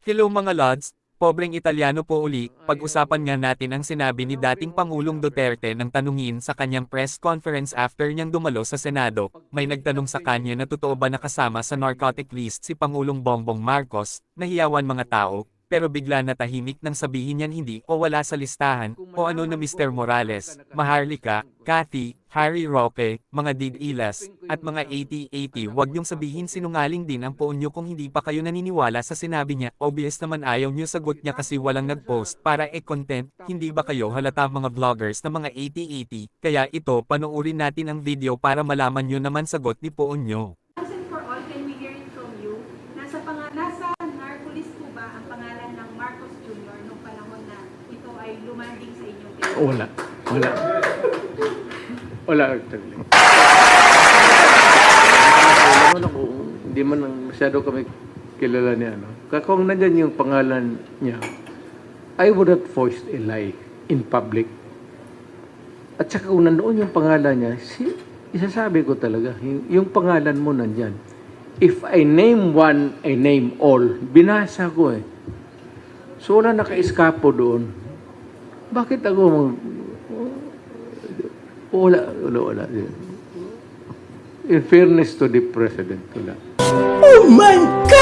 Hello mga lods, pobreng Italiano po uli, pag-usapan nga natin ang sinabi ni dating Pangulong Duterte nang tanungin sa kanyang press conference after niyang dumalo sa Senado, may nagtanong sa kanya na totoo ba nakasama sa narcotic list si Pangulong Bongbong Marcos, nahiyawan mga tao, pero bigla na tahimik nang sabihin niyan hindi o wala sa listahan, o ano na Mr. Morales, Maharlika, Cathy, Harry Roque, mga Did Ilas, at mga 80-80 wag niyong sabihin sinungaling din ang poon niyo kung hindi pa kayo naniniwala sa sinabi niya. Obvious naman ayaw niyo sagot niya kasi walang nag-post para e-content, hindi ba kayo halata mga vloggers na mga 80-80, kaya ito panoorin natin ang video para malaman niyo naman sagot ni poon niyo. Ito ay lumanding sa inyong telepono? Wala. Wala. Wala actually. Alam ako, hindi man ang masyado kami kilala ni ano. Kung nandyan yung pangalan niya, I would not voice a lie in public. At saka kung nandoon yung pangalan niya, si, isasabi ko talaga, yung, yung pangalan mo nandyan. If I name one, I name all. Binasa ko eh. So wala naka-eskapo doon. Bakit ako mag... Wala, wala, wala. In fairness to the president, wala. Oh my God!